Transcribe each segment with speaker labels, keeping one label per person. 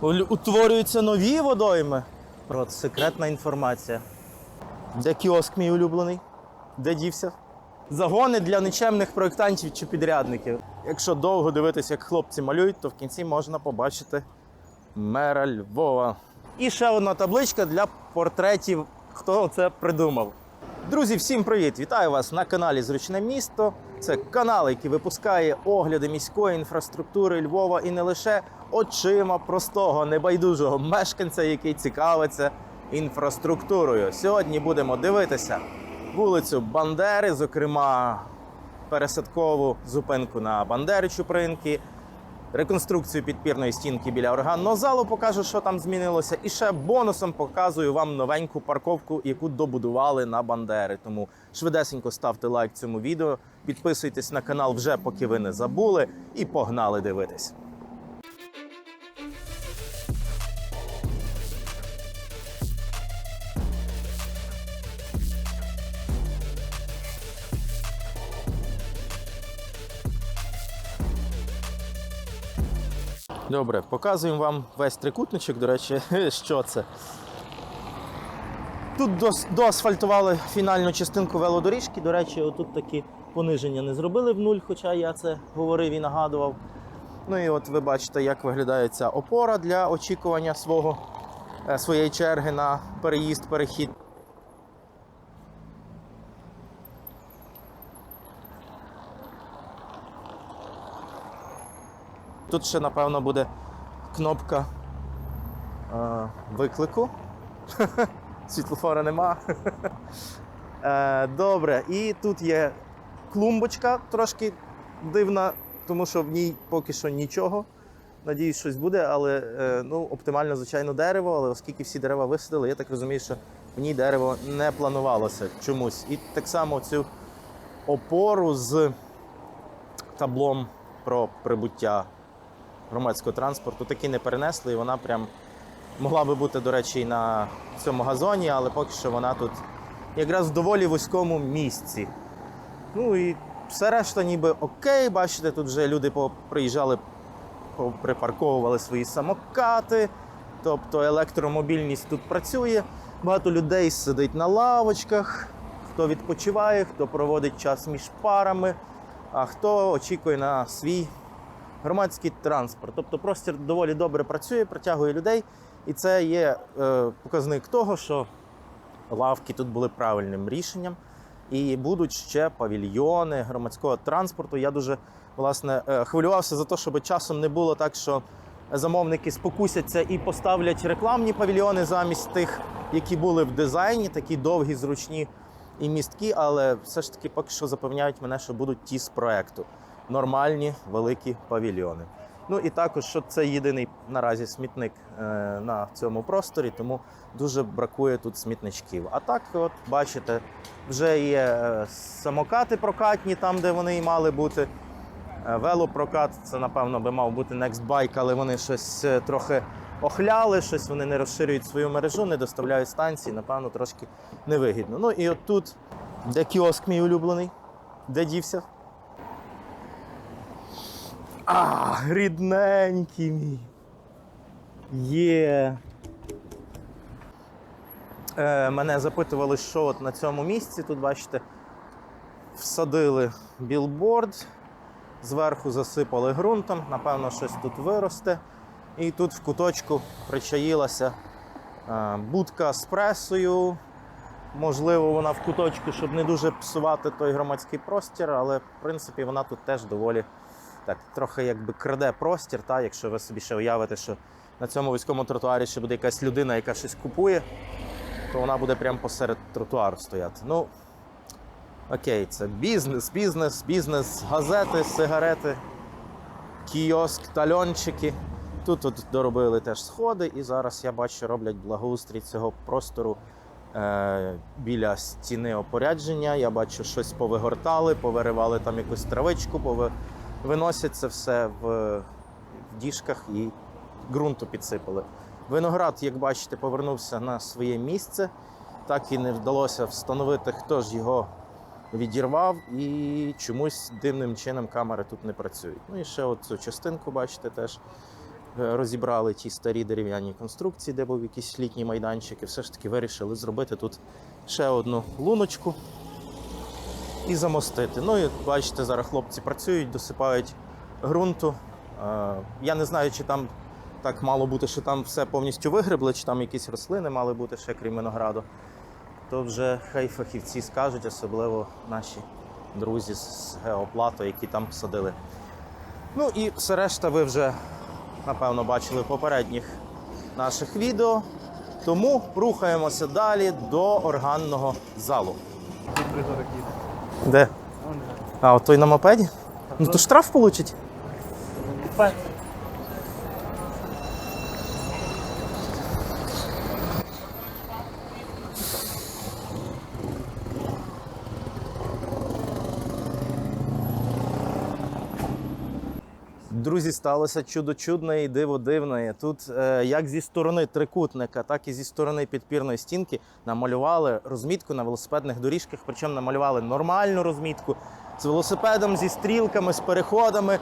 Speaker 1: Утворюються нові водойми. От секретна інформація. Де кіоск мій улюблений? Де дівся? Загони для нечемних проєктантів чи підрядників. Якщо довго дивитися, як хлопці малюють, то в кінці можна побачити мера Львова. І ще одна табличка для портретів, хто це придумав. Друзі, всім привіт! Вітаю вас на каналі Зручне місто. Це канал, який випускає огляди міської інфраструктури Львова і не лише очима простого небайдужого мешканця, який цікавиться інфраструктурою. Сьогодні будемо дивитися вулицю Бандери, зокрема пересадкову зупинку на Бандери Чупринки, реконструкцію підпірної стінки біля органного залу покажу, що там змінилося. І ще бонусом показую вам новеньку парковку, яку добудували на Бандери. Тому швидесенько ставте лайк цьому відео, підписуйтесь на канал вже поки ви не забули, і погнали дивитись. Добре, показуємо вам весь трикутничок. До речі, що це. Тут доасфальтували фінальну частинку велодоріжки. До речі, отут такі пониження не зробили в нуль, хоча я це говорив і нагадував. Ну і от ви бачите, як виглядає ця опора для очікування свого, е, своєї черги на переїзд, перехід. Тут ще, напевно, буде кнопка е, виклику. Світлофора нема. Е, Добре, і тут є клумбочка трошки дивна, тому що в ній поки що нічого. Надіюсь, щось буде, але е, ну, оптимально, звичайно, дерево, але оскільки всі дерева висадили, я так розумію, що в ній дерево не планувалося чомусь. І так само цю опору з таблом про прибуття громадського транспорту таки не перенесли, і вона прям могла би бути, до речі, і на цьому газоні, але поки що вона тут якраз в доволі вузькому місці. Ну і все решта ніби окей. Бачите, тут вже люди приїжджали, припарковували свої самокати. Тобто електромобільність тут працює. Багато людей сидить на лавочках, хто відпочиває, хто проводить час між парами, а хто очікує на свій громадський транспорт. Тобто простір доволі добре працює, притягує людей. І це є е, показник того, що лавки тут були правильним рішенням. І будуть ще павільйони громадського транспорту. Я дуже власне е, хвилювався за те, щоб часом не було так, що замовники спокусяться і поставлять рекламні павільйони замість тих, які були в дизайні, такі довгі, зручні і місткі, але все ж таки поки що запевняють мене, що будуть ті з проекту. Нормальні великі павільйони. Ну і також, що це єдиний наразі смітник е, на цьому просторі, тому дуже бракує тут смітничків. А так, от бачите, вже є е, самокати прокатні там, де вони і мали бути. Е, Велопрокат це, напевно, би мав бути Nextbike, але вони щось трохи охляли, щось вони не розширюють свою мережу, не доставляють станції, напевно, трошки невигідно. Ну і от тут, де кіоск мій улюблений, де дівся? А, рідненький мій. Є. Е, мене запитували, що от на цьому місці. Тут, бачите, всадили білборд, зверху засипали ґрунтом, напевно, щось тут виросте. І тут в куточку причаїлася е, будка з пресою. Можливо, вона в куточку, щоб не дуже псувати той громадський простір, але в принципі вона тут теж доволі так, трохи якби краде простір. Та, якщо ви собі ще уявите, що на цьому військовому тротуарі ще буде якась людина, яка щось купує, то вона буде прямо посеред тротуару стояти. Ну, окей, це бізнес, бізнес, бізнес, газети, сигарети, кіоск, тальончики. Тут от доробили теж сходи, і зараз я бачу, роблять благоустрій цього простору е, біля стіни опорядження. Я бачу, щось повигортали, повиривали там якусь травичку, пови... виносять це все в, в діжках і ґрунту підсипали. Виноград, як бачите, повернувся на своє місце. Так і не вдалося встановити, хто ж його відірвав, і чомусь дивним чином камери тут не працюють. Ну і ще от цю частинку, бачите, теж е, розібрали ті старі дерев'яні конструкції, де був якийсь літній майданчик, і все ж таки вирішили зробити тут ще одну луночку і замостити. Ну і бачите, зараз хлопці працюють, досипають ґрунту. Е, Я не знаю, чи там так мало бути, що там все повністю вигребли, чи там якісь рослини мали бути ще крім винограду. То вже хай фахівці скажуть, особливо наші друзі з геоплато, які там садили. Ну і все решта ви вже, напевно, бачили в попередніх наших відео. Тому рухаємося далі до органного залу. Де? А, от той на мопеді? Ну то штраф получить. Друзі, сталося чудо чудне і диво дивне. Тут е, як зі сторони трикутника, так і зі сторони підпірної стінки намалювали розмітку на велосипедних доріжках. Причому намалювали нормальну розмітку з велосипедом, зі стрілками, з переходами.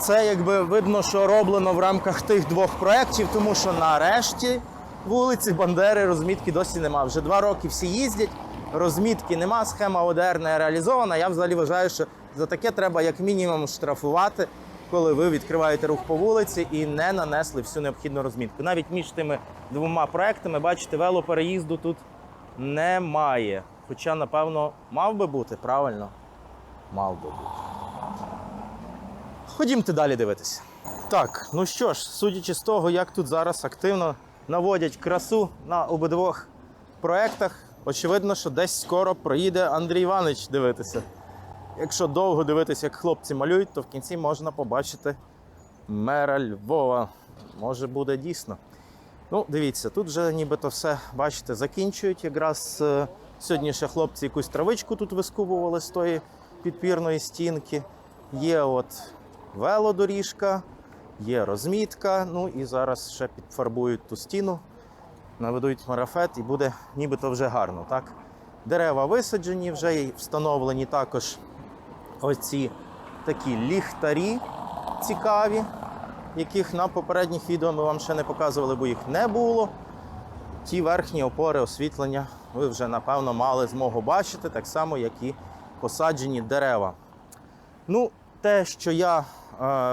Speaker 1: Це якби видно, що роблено в рамках тих двох проєктів, тому що нарешті вулиці Бандери розмітки досі нема. Вже два роки всі їздять, розмітки нема, схема ОДР не реалізована. Я взагалі вважаю, що за таке треба як мінімум штрафувати, коли ви відкриваєте рух по вулиці і не нанесли всю необхідну розмітку. Навіть між тими двома проектами, бачите, велопереїзду тут немає. Хоча, напевно, мав би бути, правильно? Мав би бути. Ходімте далі дивитися. Так, ну що ж, судячи з того, як тут зараз активно наводять красу на обидвох проектах, очевидно, що десь скоро проїде Андрій Іванович дивитися. Якщо довго дивитися, як хлопці малюють, то в кінці можна побачити мера Львова. Може буде дійсно. Ну, дивіться, тут вже нібито все, бачите, закінчують. Якраз е, сьогодні ще хлопці якусь травичку тут вискубували з тої підпірної стінки. Є от велодоріжка, є розмітка. Ну і зараз ще підфарбують ту стіну, наведуть марафет і буде нібито вже гарно. так? Дерева висаджені, вже встановлені також оці такі ліхтарі цікаві, яких на попередніх відео ми вам ще не показували, бо їх не було. Ті верхні опори освітлення ви вже напевно мали змогу бачити, так само, як і посаджені дерева. Ну, те, що я е,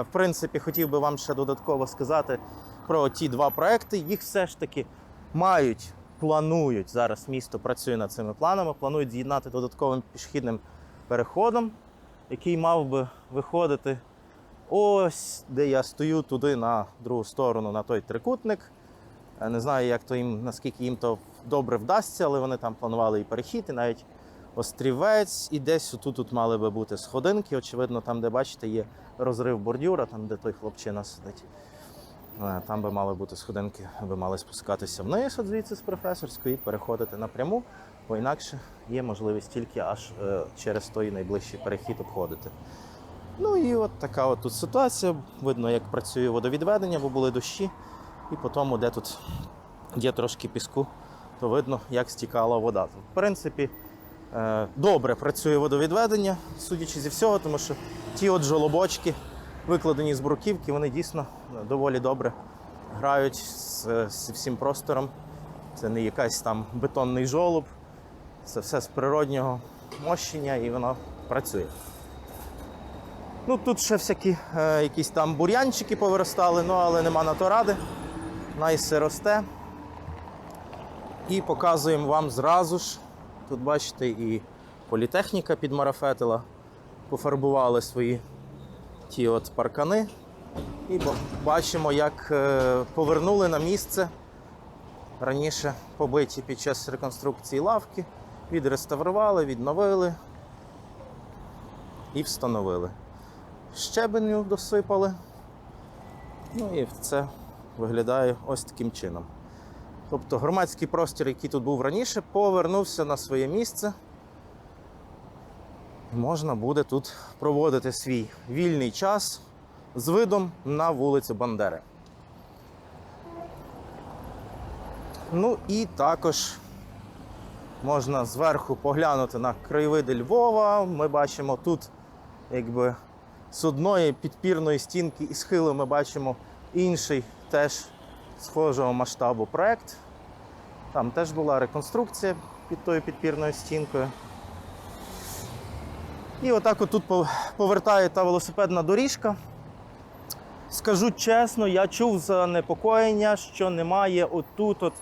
Speaker 1: в принципі хотів би вам ще додатково сказати про ті два проекти, їх все ж таки мають, планують зараз. Місто працює над цими планами, планують з'єднати додатковим пішохідним переходом, який мав би виходити ось де я стою, туди на другу сторону, на той трикутник. Не знаю, як то їм, наскільки їм то добре вдасться, але вони там планували і перехід, і навіть острівець, і десь отут тут мали би бути сходинки. Очевидно, там, де бачите, є розрив бордюра, там, де той хлопчина сидить. Е, Там би мали бути сходинки, ви мали спускатися вниз звідси з професорської і переходити напряму, бо інакше є можливість тільки аж е, через той найближчий перехід обходити. Ну і от така от тут ситуація. Видно, як працює водовідведення, бо були дощі. І по тому, де тут є трошки піску, то видно, як стікала вода. В принципі, е, добре працює водовідведення, судячи зі всього, тому що ті от жолобочки, викладені з бруківки, вони дійсно е, доволі добре грають з, з всім простором. Це не якийсь там бетонний жолоб, це все з природнього мощення і воно працює. Ну, тут ще всякі е, якісь там бур'янчики повиростали, ну але нема на то ради. Найсе росте. І показуємо вам зразу ж. Тут бачите, і політехніка підмарафетила, пофарбували свої ті от паркани. І бачимо, як е, повернули на місце раніше побиті під час реконструкції лавки, відреставрували, відновили і встановили. Щебеню досипали. Ну і це виглядає ось таким чином. Тобто громадський простір, який тут був раніше, повернувся на своє місце. Можна буде тут проводити свій вільний час з видом на вулицю Бандери. Ну і також можна зверху поглянути на краєвиди Львова. Ми бачимо тут якби з одної підпірної стінки і схилу ми бачимо інший теж схожого масштабу проект. Там теж була реконструкція під тою підпірною стінкою. І отак отут пов- повертає та велосипедна доріжка. Скажу чесно, я чув занепокоєння, що немає отут, от,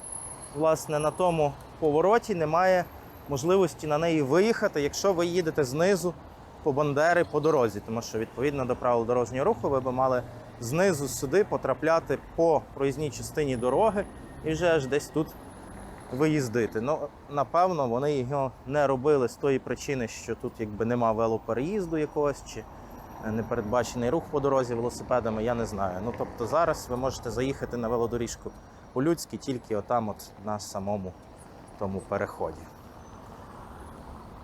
Speaker 1: власне, на тому повороті, немає можливості на неї виїхати, якщо ви їдете знизу по Бандери по дорозі. Тому що відповідно до правил дорожнього руху ви б мали знизу сюди потрапляти по проїзній частині дороги і вже аж десь тут виїздити. Ну, напевно, вони його не робили з тої причини, що тут якби нема велопереїзду якогось чи непередбачений рух по дорозі велосипедами, я не знаю. Ну тобто зараз ви можете заїхати на велодоріжку по-людськи тільки отам, от на самому тому переході.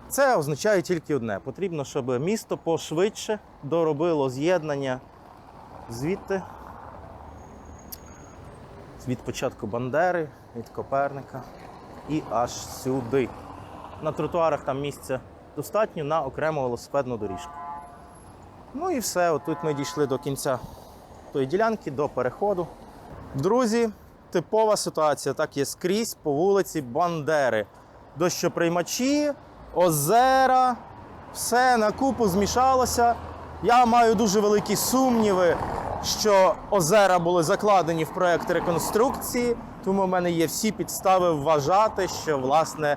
Speaker 1: Це означає тільки одне: потрібно, щоб місто пошвидше доробило з'єднання звідти, від початку Бандери, від Коперника і аж сюди. На тротуарах там місця достатньо на окрему велосипедну доріжку. Ну і все, отут ми дійшли до кінця тої ділянки, до переходу. Друзі, типова ситуація, так є скрізь по вулиці Бандери. Дощоприймачі, озера, все на купу змішалося. Я маю дуже великі сумніви, що озера були закладені в проект реконструкції, тому в мене є всі підстави вважати, що власне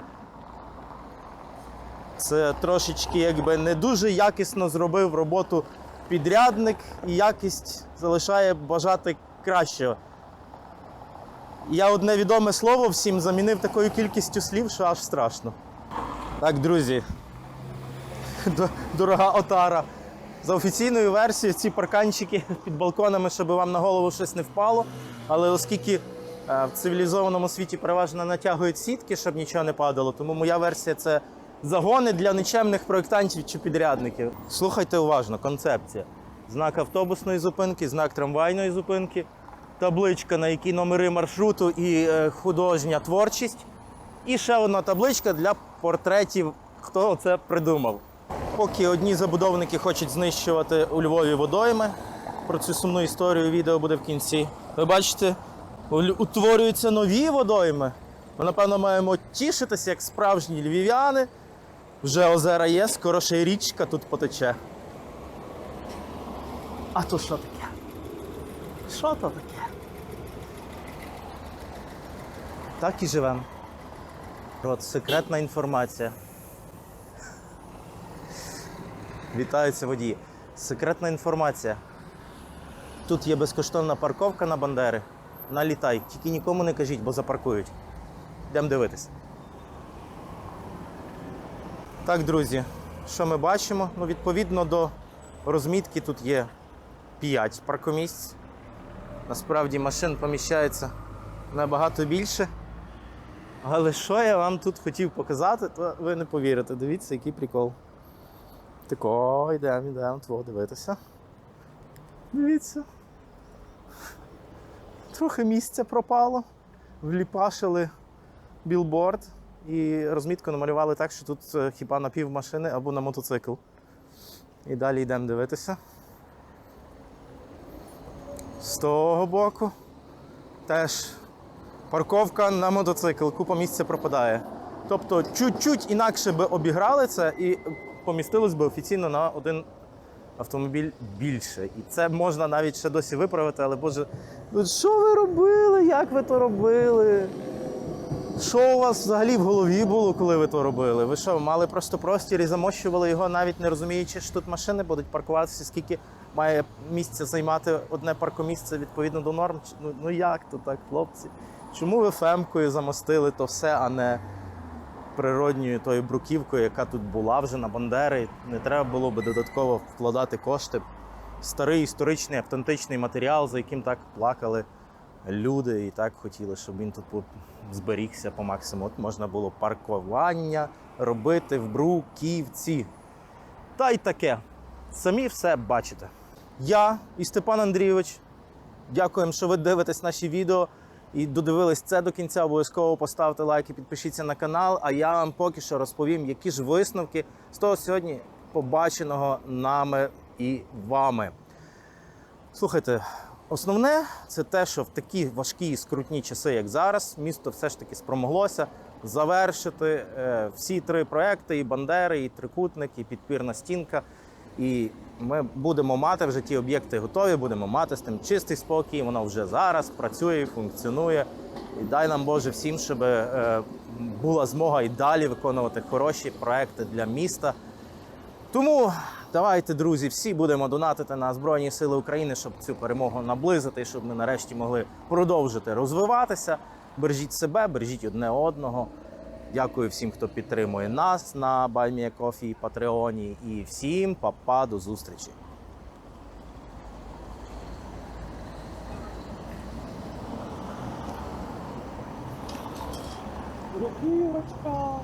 Speaker 1: це трошечки якби не дуже якісно зробив роботу підрядник, і якість залишає бажати кращого. Я одне відоме слово всім замінив такою кількістю слів, що аж страшно. Так, друзі, дорога отара. За офіційною версією, ці парканчики під балконами, щоб вам на голову щось не впало. Але оскільки е, в цивілізованому світі переважно натягують сітки, щоб нічого не падало, тому моя версія це загони для нечемних проєктантів чи підрядників. Слухайте уважно, концепція. Знак автобусної зупинки, знак трамвайної зупинки, табличка, на якій номери маршруту і е, художня творчість. І ще одна табличка для портретів, хто це придумав. Поки одні забудовники хочуть знищувати у Львові водойми, про цю сумну історію відео буде в кінці. Ви бачите, утворюються нові водойми. Ми, напевно, маємо тішитися, як справжні львів'яни. Вже озера є, скоро ще й річка тут потече. А то що таке? Що то таке? Так і живемо. От секретна інформація. Вітаються водії. Секретна інформація. Тут є безкоштовна парковка на Бандери. Налітай. Тільки нікому не кажіть, бо запаркують. Йдемо дивитись. Так, друзі, що ми бачимо? Ну, відповідно до розмітки тут є 5 паркомісць. Насправді машин поміщається набагато більше. Але що я вам тут хотів показати, то ви не повірите. Дивіться, який прикол. Тако, йдемо, йдемо, тво, дивитися. Дивіться. Трохи місця пропало. Вліпашили білборд і розмітку намалювали так, що тут е, хіба на пів машини або на мотоцикл. І далі йдемо дивитися. З того боку теж парковка на мотоцикл, купа місця пропадає. Тобто чуть-чуть інакше би обіграли це і помістилось би офіційно на один автомобіль більше. І це можна навіть ще досі виправити, але Боже, ну що ви робили? Як ви то робили? Що у вас взагалі в голові було, коли ви то робили? Ви що, мали просто простір і замощували його, навіть не розуміючи, що тут машини будуть паркуватися, скільки має місця займати одне паркомісце відповідно до норм? Ну, ну як то так, хлопці? Чому ви фемкою замостили то все, а не природньою тою бруківкою, яка тут була вже на Бандери? Не треба було би додатково вкладати кошти. Старий історичний автентичний матеріал, за яким так плакали люди і так хотіли, щоб він тут зберігся по максимуму. От можна було паркування робити в бруківці. Та й таке. Самі все бачите. Я і Степан Андрійович. Дякуємо, що ви дивитесь наші відео і додивились це до кінця. Обов'язково поставте лайк і підпишіться на канал. А я вам поки що розповім, які ж висновки з того сьогодні побаченого нами і вами. Слухайте, основне це те, що в такі важкі і скрутні часи, як зараз, місто все ж таки спромоглося завершити е, всі три проекти: і Бандери, і Трикутник, і Підпірна стінка. І ми будемо мати вже ті об'єкти готові, будемо мати з тим чистий спокій. Воно вже зараз працює, функціонує. І дай нам Боже всім, щоб е, була змога і далі виконувати хороші проекти для міста. Тому давайте, друзі, всі будемо донатити на Збройні Сили України, щоб цю перемогу наблизити, щоб ми нарешті могли продовжити розвиватися. Бережіть себе, бережіть одне одного. Дякую всім, хто підтримує нас на Кофі Патреоні. І всім папа, до зустрічі.
Speaker 2: Руківочка.